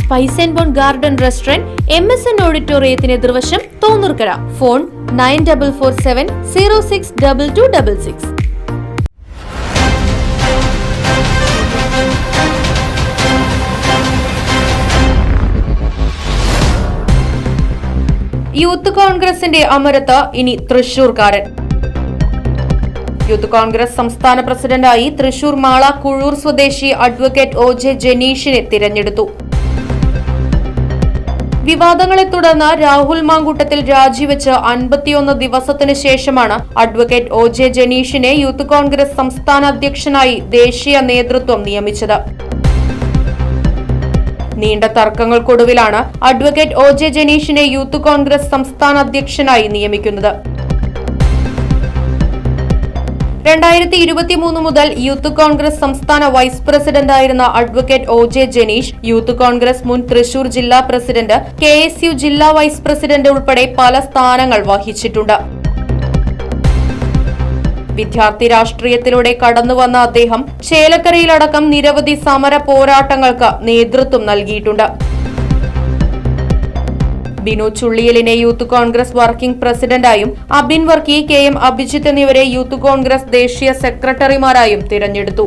Spice and bone garden restaurant M S N ഓഡിറ്റോറിയത്തിന് എതിർവശം Thonnurkara. Phone nine double four seven zero six double two double six youth കോൺഗ്രസിന്റെ അമരത്ത് ഇനി തൃശൂർക്കാരൻ youth Congress സംസ്ഥാന പ്രസിഡന്റായി തൃശൂർ മാള കുഴൂർ സ്വദേശി advocate O J ജനീഷിനെ തിരഞ്ഞെടുത്തു. വിവാദങ്ങളെ തുടർന്ന് രാഹുൽ മാങ്കൂട്ടത്തിൽ രാജിവെച്ച് അൻപത്തിയൊന്ന് ദിവസത്തിന് ശേഷമാണ് അഡ്വക്കേറ്റ് ഒ ജെ ജനീഷിനെ യൂത്ത് കോൺഗ്രസ് സംസ്ഥാന അധ്യക്ഷനായി ദേശീയ നേതൃത്വം നിയമിച്ചത്. നീണ്ട തർക്കങ്ങൾക്കൊടുവിലാണ് അഡ്വക്കേറ്റ് ഒ ജെ ജനീഷിനെ യൂത്ത് കോൺഗ്രസ് സംസ്ഥാന അധ്യക്ഷനായി നിയമിക്കുന്നത്. രണ്ടായിരത്തി ഇരുപത്തി മൂന്ന് മുതൽ യൂത്ത് കോൺഗ്രസ് സംസ്ഥാന വൈസ് പ്രസിഡന്റ് പ്രസിഡന്റായിരുന്ന advocate O J Janeesh Youth Congress മുൻ തൃശൂർ ജില്ലാ പ്രസിഡന്റ് കെ എസ് യു ജില്ലാ വൈസ് പ്രസിഡന്റ് ഉൾപ്പെടെ പല സ്ഥാനങ്ങൾ വഹിച്ചിട്ടുണ്ട്. വിദ്യാർത്ഥി രാഷ്ട്രീയത്തിലൂടെ കടന്നുവന്ന അദ്ദേഹം ചേലക്കരയിലടക്കം നിരവധി സമര പോരാട്ടങ്ങൾക്ക് നേതൃത്വം നൽകിയിട്ടുണ്ട്. ബിനു ചുള്ളിയലിനെ യൂത്ത് കോൺഗ്രസ് വർക്കിംഗ് പ്രസിഡന്റായും അബിൻ വർക്കി കെ എം അഭിജിത്ത് എന്നിവരെ യൂത്ത് കോൺഗ്രസ് ദേശീയ സെക്രട്ടറിമാരായും തിരഞ്ഞെടുത്തു.